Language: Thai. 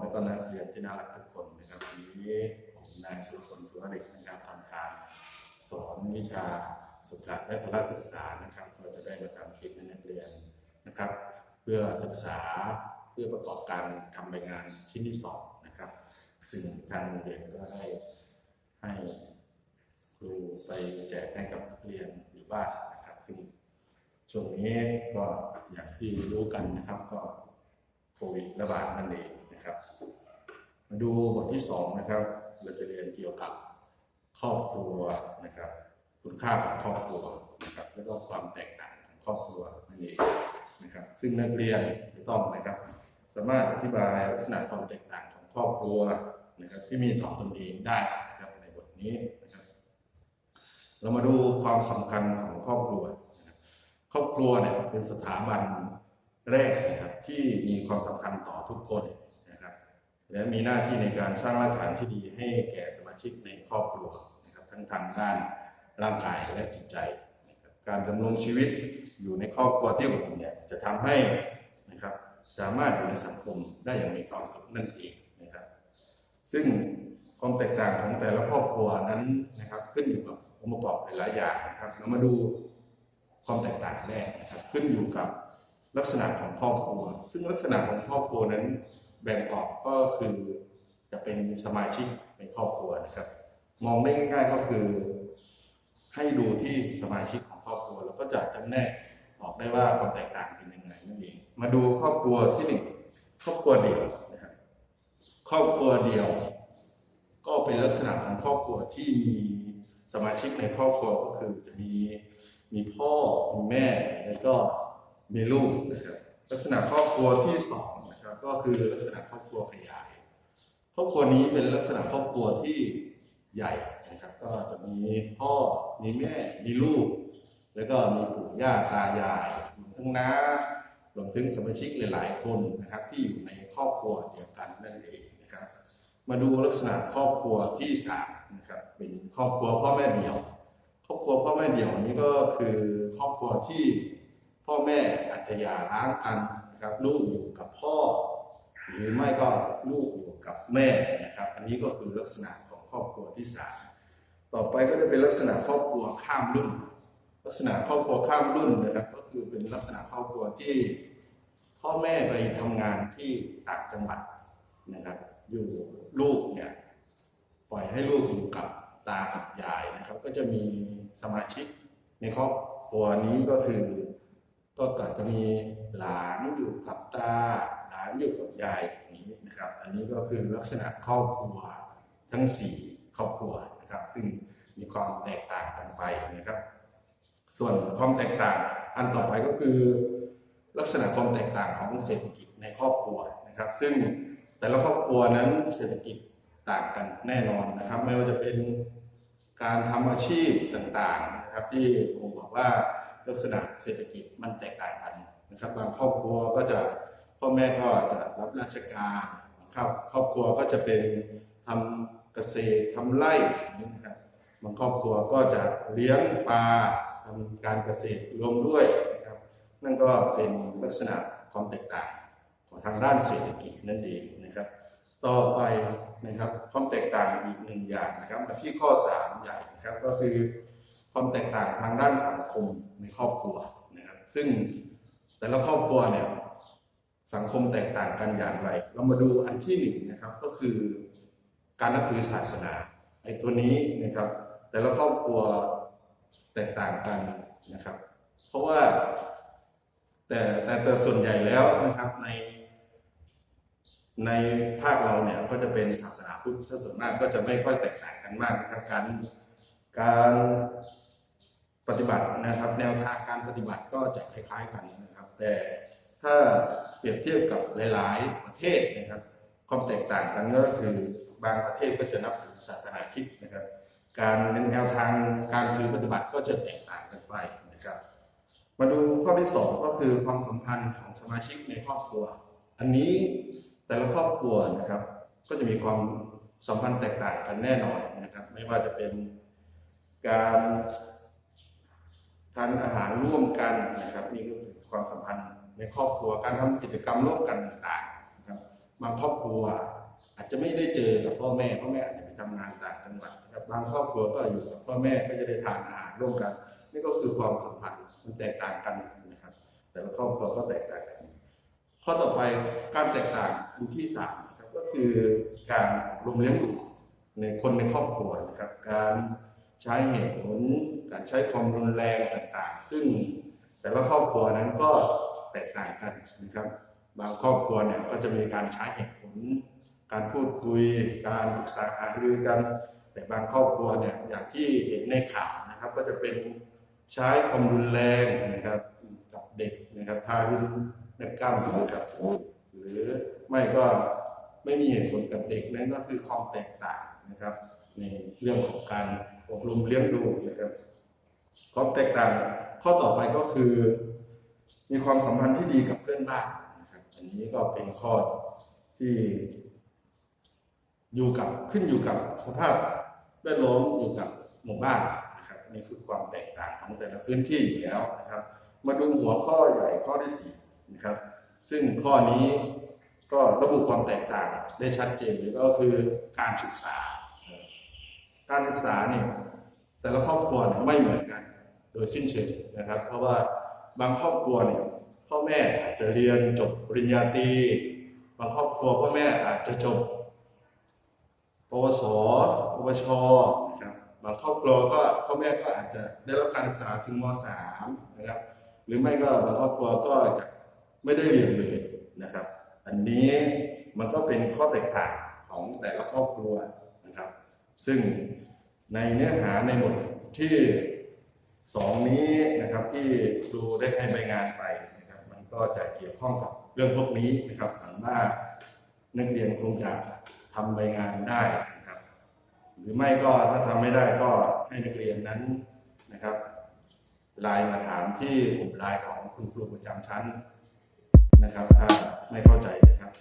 และก็นักเรียนที่น่ารักทุกคนนะครับวันนี้ผมนายสุรพลตัวเด็กนะครับทำการสอนวิชาศึกษาและพละศึกษานะครับ ก็จะได้มาทำคลิปให้นักเรียนนะครับ เพื่อศึกษาเพื่อประกอบการทำใบงานชิ้นที่สองนะครับ ซึ่งทางโรงเรียนก็ได้ให้ครูไปแจกให้กับนักเรียนอยู่บ้านนะครับ ซึ่งช่วงนี้ก็อย่างที่รู้กันนะครับก็โควิดระบาดนั่นเอง นะครับ มาดูบทที่สองนะครับ เราจะเรียนเกี่ยวกับครอบครัวนะครับ คุณค่าของครอบครัวนะครับ แล้วก็ความแตกต่างของครอบครัวนั่นเองนะครับ ซึ่งนักเรียนจะต้องนะครับ สามารถอธิบายลักษณะความแตกต่างของครอบครัวนะครับ ที่มีต่อตนเองได้นะครับในบทนี้นะครับ เรามาดูความสำคัญของครอบครัวครอบครัวเนี่ยเป็นสถาบันแรกนะครับที่มีความสำคัญต่อทุกคน และมีหน้าที่ในการสร้างรากฐานที่ดีให้แก่สมาชิกในครอบครัวนะครับทั้งทางด้านร่างกายและจิตใจนะครับการดำรงชีวิตอยู่ในครอบครัวที่อบอุ่นเนี่ยจะทำให้นะครับสามารถอยู่ในสังคมได้อย่างมีความสุขนั่นเองนะครับ ซึ่งความแตกต่างของแต่ละครอบครัวนั้นนะครับขึ้นอยู่กับองค์ประกอบหลายอย่างนะครับ เรามาดูความแตกต่างแรกนะครับขึ้นอยู่กับลักษณะของครอบครัว ซึ่งลักษณะของครอบครัวนั้น แบ่งออกก็คือจะเป็นสมาชิกในครอบครัวนะครับ มองได้ง่ายๆก็คือ ให้ดูที่สมาชิกของครอบครัว แล้วก็จะจำแนกออกได้ว่าความแตกต่างเป็นยังไงนั่นเองมาดูครอบครัวที่หนึ่งครอบครัวเดี่ยวนะครับครอบครัวเดียว ก็เป็นลักษณะของครอบครัวที่มีสมาชิกในครอบครัวก็คือจะมีมีพ่อมีแม่แล้วก็มีลูกนะครับลักษณะครอบครัวที่สอง ก็คือลักษณะครอบครัวขยาย ครอบครัวนี้เป็นลักษณะครอบครัวที่ใหญ่นะครับ ก็จะมีพ่อ มีแม่ มีลูก แล้วก็มีปู่ย่าตายายรวมทั้งน้ารวมถึงสมาชิกหลาย ๆ คนนะครับที่อยู่ในครอบครัวเดียวกันนั่นเองนะครับ มาดูลักษณะครอบครัวที่สามนะครับเป็นครอบครัวพ่อแม่เดี่ยว ครอบครัวพ่อแม่เดี่ยวนี้ก็คือครอบครัวที่พ่อแม่อาจจะหย่าร้างกันนะครับลูกอยู่กับพ่อ หรือไม่ก็ลูกอยู่กับแม่นะครับ อันนี้ก็คือลักษณะของครอบครัวที่สามต่อไปก็จะเป็นลักษณะครอบครัวข้ามรุ่น ลักษณะครอบครัวข้ามรุ่นนะครับ ก็คือเป็นลักษณะครอบครัวที่พ่อแม่ไปทำงานที่ต่างจังหวัดนะครับ อยู่ลูกเนี่ยปล่อยให้ลูกอยู่กับตากับยายนะครับ ก็จะมีสมาชิกในครอบครัวนี้ก็คือ ก็เกิดจะมีหลานอยู่กับตา หลานอยู่กับยายอย่างนี้นะครับ อันนี้ก็คือลักษณะครอบครัวทั้งสี่ครอบครัวนะครับ ซึ่งมีความแตกต่างกันไปนะครับ ส่วนความแตกต่างอันต่อไปก็คือลักษณะความแตกต่างของเศรษฐกิจในครอบครัวนะครับ ซึ่งแต่ละครอบครัวนั้นเศรษฐกิจต่างกันแน่นอนนะครับ ไม่ว่าจะเป็นการทำอาชีพต่างๆนะครับ ที่ผมบอกว่าลักษณะเศรษฐกิจมันแตกต่างกันนะครับ บางครอบครัวก็จะ พ่อแม่ก็จะรับราชการนะครับ ครอบครัวก็จะเป็นทำเกษตรทำไร่นี้นะครับบางครอบครัวก็จะเลี้ยงปลาทำการเกษตรรวมด้วยนะครับ นั่นก็เป็นลักษณะความแตกต่างของทางด้านเศรษฐกิจนั่นเองนะครับ ต่อไปนะครับความแตกต่างอีกหนึ่งอย่างนะครับมาที่ข้อ3ใหญ่นะครับก็คือความแตกต่างทางด้านสังคมในครอบครัวนะครับ ซึ่งแต่ละครอบครัวเนี่ย สังคมแตกต่างกันอย่างไร เรามาดูอันที่หนึ่งนะครับก็คือการนับถือศาสนาไอ้ตัวนี้นะครับ แต่ละครอบครัวแตกต่างกันนะครับ เพราะว่าแต่แต่แต่ส่วนใหญ่แล้วนะครับใน ในภาคเราเนี่ยก็จะเป็นศาสนาพุทธส่วนมากก็จะไม่ค่อยแตกต่างกันมากนะครับการการปฏิบัตินะครับ แนวทางการปฏิบัติก็จะคล้าย ๆ กันนะครับ แต่ถ้า เปรียบเทียบกับหลาย ๆ ประเทศนะครับ ความแตกต่างกันก็คือบางประเทศก็จะนับถือศาสนาคริสต์นะครับ การแนวทางการถือปฏิบัติก็จะแตกต่างกันไปนะครับ มาดูข้อที่สองก็คือความสัมพันธ์ของสมาชิกในครอบครัว อันนี้แต่ละครอบครัวนะครับ ก็จะมีความสัมพันธ์แตกต่างกันแน่นอนนะครับ ไม่ว่าจะเป็นการทานอาหารร่วมกันนะครับนี่ก็คือความสัมพันธ์ ในครอบครัวการทำกิจกรรมร่วมกันต่างๆครับบางครอบครัวอาจจะไม่ได้เจอกับพ่อแม่พ่อแม่อาจจะไปทำงานต่างจังหวัดครับบางครอบครัวก็อยู่กับพ่อแม่ก็จะได้ทานอาหารร่วมกันนี่ก็คือความสัมพันธ์มันแตกต่างกันนะครับ แต่ละครอบครัวก็แตกต่างกัน ข้อต่อไปการแตกต่างอันที่สามครับก็คือการอบรมเลี้ยงดูในคนในครอบครัวนะครับการใช้เหตุผลการใช้ความรุนแรงต่างๆ ซึ่งแต่ละครอบครัวนั้นก็ แตกต่างกันนะครับ บางครอบครัวเนี่ยก็จะมีการใช้เหตุผล การพูดคุย การปรึกษาหารือกัน แต่บางครอบครัวเนี่ยอย่างที่เห็นในข่าวนะครับ ก็จะเป็นใช้ความรุนแรงนะครับกับเด็กนะครับทารุณกรรมนะครับหรือไม่ก็ไม่มีเหตุผลกับเด็กนั่นก็คือความแตกต่างนะครับ ในเรื่องของการอบรมเลี้ยงดูนะครับความแตกต่างข้อต่อไปก็คือ มีความสัมพันธ์ที่ดีกับเพื่อนบ้านนะครับ อันนี้ก็เป็นข้อที่อยู่กับขึ้นอยู่กับสภาพแวดล้อมอยู่กับหมู่บ้านนะครับนี่คือความแตกต่างของแต่ละพื้นที่อยู่แล้วนะครับ มาดูหัวข้อใหญ่ข้อที่สี่นะครับ ซึ่งข้อนี้ก็ระบุความแตกต่างได้ชัดเจนเลยก็คือการศึกษา การศึกษาเนี่ยแต่ละครอบครัวไม่เหมือนกัน โดยสิ้นเชิงนะครับ เพราะว่า บางครอบครัวเนี่ยพ่อแม่อาจจะเรียนจบปริญญาตรีบางครอบครัวพ่อแม่อาจจะจบปวสปวชนะครับบางครอบครัวก็พ่อแม่ก็อาจจะได้รับการศึกษาถึงม .3 นะครับ หรือไม่ก็บางครอบครัวก็จะไม่ได้เรียนเลยนะครับ อันนี้มันก็เป็นข้อแตกต่างของแต่ละครอบครัวนะครับ ซึ่งในเนื้อหาในบทที่ สองนี้นะครับที่ครูได้ให้ใบงานไปนะครับ มันก็จะเกี่ยวข้องกับเรื่องพวกนี้นะครับหวังว่านักเรียนคงจะทำใบงานได้นะครับ หรือไม่ก็ถ้าทำไม่ได้ก็ให้นักเรียนนั้นนะครับไลน์มาถามที่กลุ่มไลน์ของคุณครูประจำชั้นนะครับ ถ้าไม่เข้าใจนะครับ